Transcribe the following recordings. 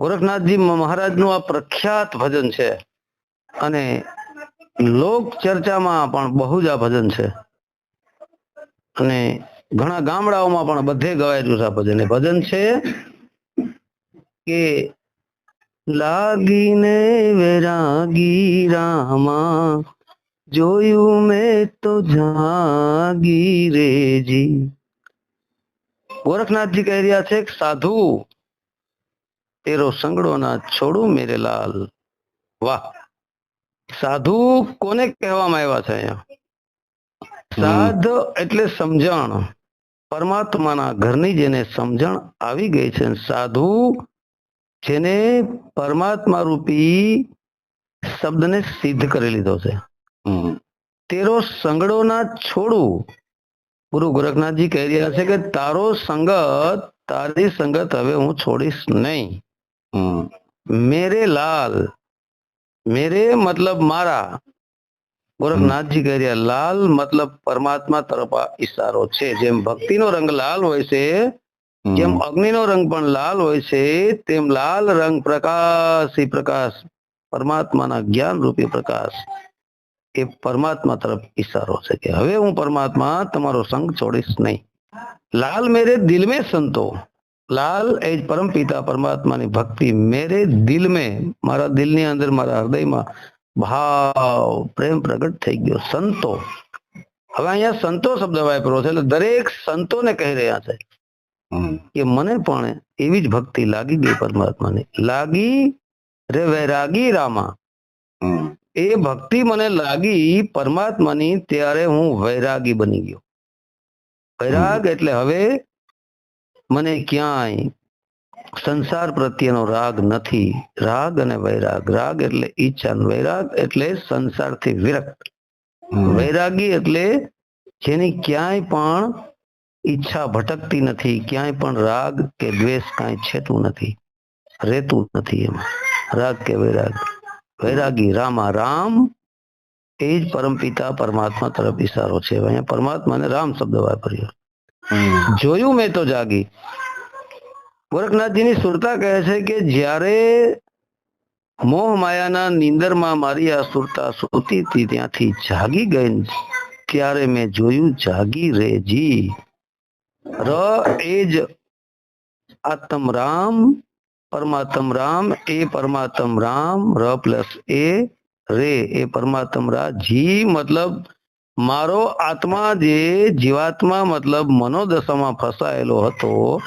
ગોરખનાથજી મહારાજનું આ પ્રખ્યાત ભજન છે. અને લોક ચર્ચામાં પણ બહુ જ આ ભજન છે. અને ઘણા ગામડાઓમાં પણ બધે ગવાયેલું છે આ ભજન. એ ભજન છે કે લાગીને વેરાગી રામા જોયું મેં તો જાગી રેજી ગોરખનાથજી કહી રહ્યા છે સાધુ તેરો સંગડો ના છોડું મેરે લાલ. વાહ. સાધુ કોને કહેવામાં આવ્યા છે અહીંયા? સાધ એટલે સમજણ. પરમાત્માના ઘરની જેને સમજણ આવી ગઈ છે સાધુ જેને પરમાત્મા રૂપી શબ્દને સિદ્ધ કરી લીધો છે. તેરો સંગડો ના છોડું. ગુરુ ગોરખનાથજી કહી રહ્યા છે કે તારો સંગત તારી સંગત હવે હું છોડીશ નહીં. મેરે લાલ મેરે મતલબ મારા. ગોરખનાથજી કહી રહ્યા લાલ મતલબ પરમાત્મા તરફ આ ઈશારો છે. જેમ ભક્તિનો રંગ લાલ હોય છે જેમ અગ્નિનો રંગ પણ લાલ હોય છે તેમ લાલ રંગ પ્રકાશી પ્રકાશ પરમાત્માના જ્ઞાન રૂપી પ્રકાશ. એ પરમાત્મા તરફ ઈશારો છે કે હવે હું પરમાત્મા તમારો સંગ છોડીશ નહીં. લાલ મેરે દિલ में સંતો. લાલ એ જ પરમ પિતા પરમાત્માની ભક્તિ. મેરે દિલ में મારા દિલની અંદર, મારા હૃદયમાં ભાવ, પ્રેમ પ્રગટ થઈ ગયો. સંતો. હવે અહીંયા સંતો શબ્દ વાપરો છે, એટલે દરેક સંતોને કહી રહ્યા છે કે મને પણ એવી જ ભક્તિ લાગી ગઈ પરમાત્માની. લાગી રે વૈરાગી રામા. એ ભક્તિ મને લાગી પરમાત્માની ત્યારે હું વૈરાગી બની ગયો. વૈરાગ એટલે હવે મને ક્યાંય સંસાર પ્રત્યેનો રાગ નથી. રાગ અને વૈરાગ. રાગ એટલે ઈચ્છા વૈરાગ એટલે સંસારથી વિરક્ત. વૈરાગી એટલે જેની ક્યાંય પણ ઈચ્છા ભટકતી નથી ક્યાંય પણ રાગ કે દ્વેષ કાંઈ છેતું નથી રહેતું નથી એમાં. રાગ કે વૈરાગ. વૈરાગી રામા રામ એ જ પરમપિતા પરમાત્મા તરફ ઈશારો છે અહીંયા પરમાત્માને રામ શબ્દ વાપર્યો જોયું મેં તો જાગી ગોરખનાથજીની સુરતા કહે છે કે જ્યારે મોહ માયાના નીંદરમાં મારી આ સુરતા સૂતી હતી ત્યાંથી જાગી ગઈ ત્યારે મેં જોયું જાગી રેજી ર એ જ આત્મ રામ પરમાત્મ રામ એ પરમાત્મ રામ ર પ્લસ એ રે. એ પરમાત્મ રા. જી મતલબ મારો આત્મા જે જીવાત્મા મતલબ મનોદશામાં ફસાયેલો હતો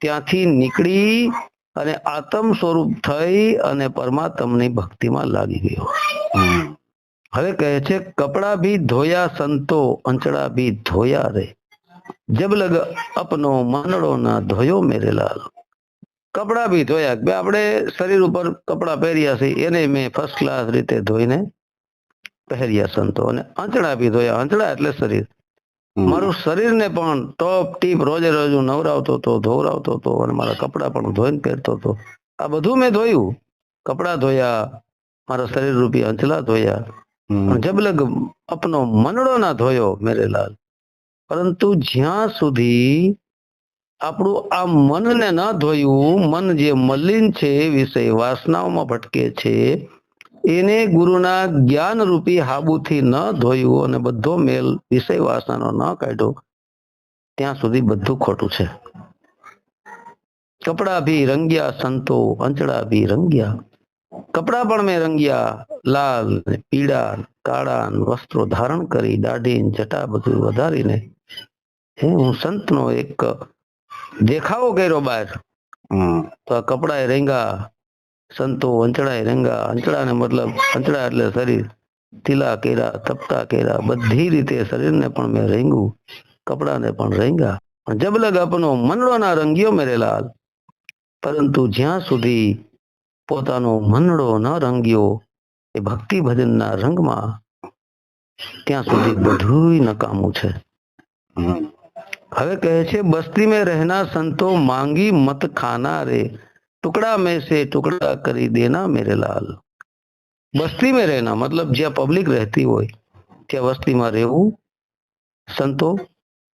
ત્યાંથી નીકળી અને આત્મ સ્વરૂપ થઈ અને પરમાત્મની ભક્તિમાં લાગી ગયો. હવે કહે છે કપડા ભી ધોયા સંતો અંચડા ભી ધોયા રે. જબ લગ અપનો માનડો ના ધોયો મેરે લાલ. કપડા બી ધોયા. બે આપણે શરીર ઉપર કપડા પહેર્યા છે એને મેં ફર્સ્ટ ક્લાસ રીતે ધોઈને પહેર્યા સંતો અને આંચડા બી ધોયા. આંચડા એટલે શરીર. મારું શરીરને પણ ટોપ ટીપ રોજે રોજ હું નવરાવતો હતો ધોવરાવતો હતો અને મારા કપડા પણ ધોઈને પહેરતો હતો આ બધું મેં ધોયું. કપડા ધોયા મારા શરીર રૂપી અંચલા ધોયા. જબલગ અપનો મનડો ના ધોયો મેરે લાલ પરંતુ જ્યાં સુધી આપણું આ મનને ન ધોયું, મન જે મલિન છે, વિષય વાસનાઓમાં ભટકે છે, એને ગુરુના જ્ઞાન રૂપી હાબુથી ન ધોયું અને બધો મેલ વિષય વાસનાનો ન કાઢ્યો, ત્યાં સુધી બધું ખોટું છે. કપડા ભી રંગ્યા સંતો અંચડા ભી રંગ્યા. કપડા પણ મેં રંગ્યા, લાલ પીળા કાળા વસ્ત્રો ધારણ કરી, દાઢી જટા બધું વધારીને. હે, હું સંતનો એક દેખાવો કર્યો બહાર તો આ કપડા રેંગા સંતો અંચડાય રેંગા અંચડાને મતલબ અંચડા એટલે શરીર. તીલા કેરા તપતા કેરા બધી રીતે શરીરને પણ મેં રેંગું કપડાને પણ રેંગા પણ જબલગ આપનો મનડો ના રંગ્યો મેરે લાલ. પરંતુ જ્યાં સુધી પોતાનો મનડો ન રંગ્યો એ ભક્તિ ભજનના રંગમાં ત્યાં સુધી બધું નકામું છે. હવે કહે છે, બસ્તી મેં રહેના સંતો માંગી મત ખાના રે. ટુકડા મેં સે ટુકડા કરી દેના મેરે લાલ. બસ્તી મેં રહેના, મતલબ જ્યાં પબ્લિક રહેતી હોય, ત્યાં વસ્તીમાં રહેવું સંતો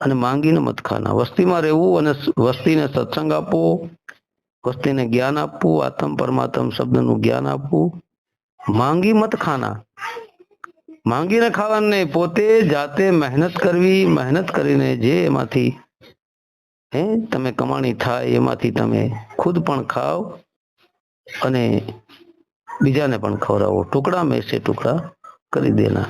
અને માંગીને મત ખાના. વસ્તીમાં રહેવું અને વસ્તીને સત્સંગ આપવો, વસ્તીને જ્ઞાન આપવું, આત્મ પરમાત્મ શબ્દનું જ્ઞાન આપવું, માંગી મત ખાના. માંગીને ખાવાનું નહીં પોતે જાતે મહેનત કરવી મહેનત કરીને જે એમાંથી હે તમે કમાણી થાય એમાંથી તમે ખુદ પણ ખાઓ અને બીજાને પણ ખવડાવો. ટુકડા મેસે ટુકડા કરી દેના.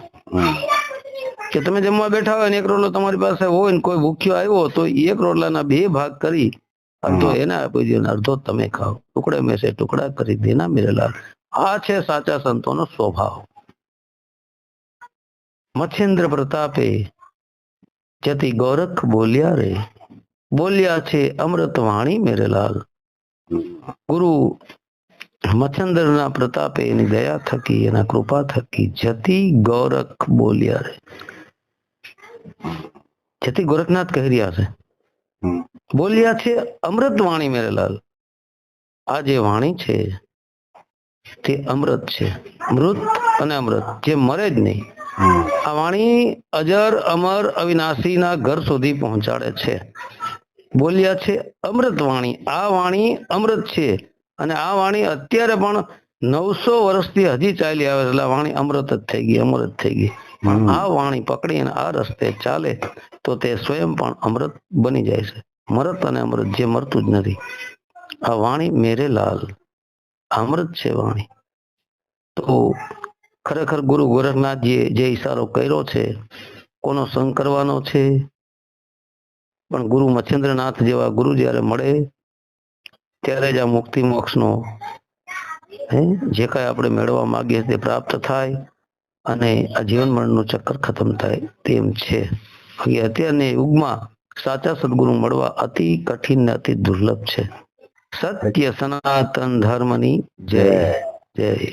કે તમે જમવા બેઠા હોય ને એક રોટલો તમારી પાસે હોય ને કોઈ ભૂખ્યો આવ્યો તો એક રોટલાના બે ભાગ કરી અડધો એને આપી દો અડધો તમે ખાઓ. ટુકડે મેસે ટુકડા કરી દેના મેરેલા આ છે સાચા સંતોનો સ્વભાવ. મચ્છેન્દ્ર પ્રતાપે જતી ગોરખ બોલ્યા રે, બોલ્યા છે અમૃત વાણી મેરેલાલ ગુરુ મચ્છંદરના પ્રતાપે એની દયા થકી, એના કૃપા થકી જતી ગોરખ બોલ્યા રે. જતી ગોરખનાથ કહી રહ્યા છે, બોલ્યા છે અમૃત વાણી મેરેલાલ આ જે વાણી છે, તે અમૃત છે, મૃત અને અમૃત, જે મરે જ નહીં. આ વાણી અજર અમર અવિનાશીના ઘર સુધી પહોંચાડે છે. બોલ્યા છે અમૃત વાણી આ વાણી અમૃત છે અને આ વાણી અત્યારે પણ નવસો વર્ષથી હજી ચાલી આવે એટલે વાણી અમૃત જ થઈ ગઈ અમૃત થઈ ગઈ. આ વાણી પકડીને આ રસ્તે ચાલે તો તે સ્વયં પણ અમૃત બની જાય છે. મરત અને અમૃત જે મરતું જ નથી. આ વાણી મેરે લાલ અમૃત છે વાણી. તો ખરેખર ગુરુ ગોરખનાથજીએ જે ઈશારો કર્યો છે, કોનો સંગ કરવાનો છે? પણ ગુરુ મચ્છેન્દ્રનાથ જેવા ગુરુ જ્યારે મળે, ત્યારે જ આ મુક્તિ મોક્ષનો જે કાંઈ આપણે મેળવવા માંગીએ તે પ્રાપ્ત થાય અને આ જીવન મરણનું ચક્કર ખતમ થાય તેમ છે. બાકી અત્યારની યુગમાં સાચા સદગુરુ મળવા અતિ કઠિન ને અતિ દુર્લભ છે. સત્ય સનાતન ધર્મની જય જય.